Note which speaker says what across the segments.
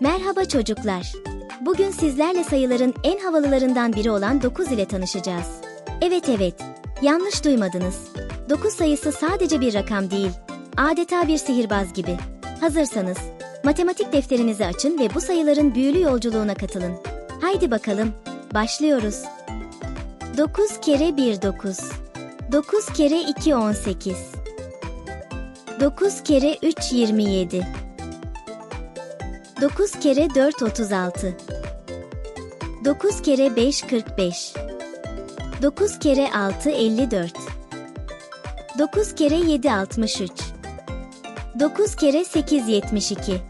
Speaker 1: Merhaba çocuklar. Bugün sizlerle sayıların en havalılarından biri olan 9 ile tanışacağız. Evet evet, yanlış duymadınız. 9 sayısı sadece bir rakam değil, adeta bir sihirbaz gibi. Hazırsanız, matematik defterinizi açın ve bu sayıların büyülü yolculuğuna katılın. Haydi bakalım, başlıyoruz. 9 kere 1 9. 9 kere 2 18. 9 kere 3 27. 9 kere 4 36. 9 kere 5 45. 9 kere 6 54. 9 kere 7 63. 9 kere 8 72.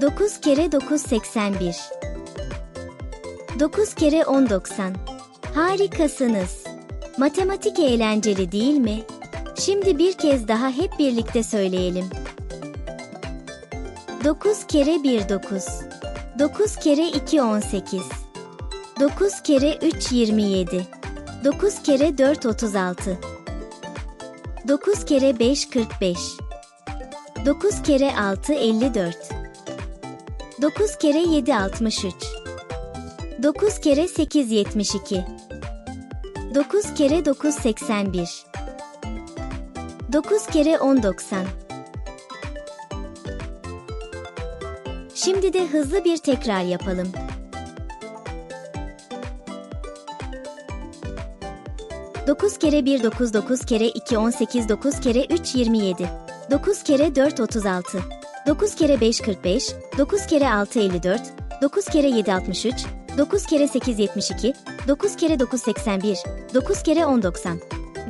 Speaker 1: 9 kere 9 81. 9 kere 10 90. Harikasınız. Matematik eğlenceli değil mi? Şimdi bir kez daha hep birlikte söyleyelim. 9 kere 1 9. 9 kere 2 18. 9 kere 3 27. 9 kere 4 36. 9 kere 5 45. 9 kere 6 54. 9 kere 7 63. 9 kere 8 72. 9 kere 9 81. 9 kere 10 90. Şimdi de hızlı bir tekrar yapalım. Dokuz kere bir dokuz, dokuz kere iki on sekiz, dokuz kere üç yirmi yedi. Dokuz kere dört otuz altı. Dokuz kere beş kırk beş. Dokuz kere altı elli dört. Dokuz kere yedi altmış üç. Dokuz kere sekiz yetmiş iki. Dokuz kere dokuz seksen bir. Dokuz kere on doksan.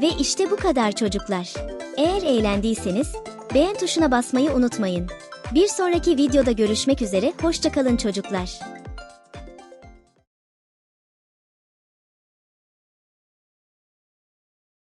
Speaker 1: Ve işte bu kadar çocuklar. Eğer eğlendiyseniz beğen tuşuna basmayı unutmayın. Bir sonraki videoda görüşmek üzere, hoşçakalın çocuklar.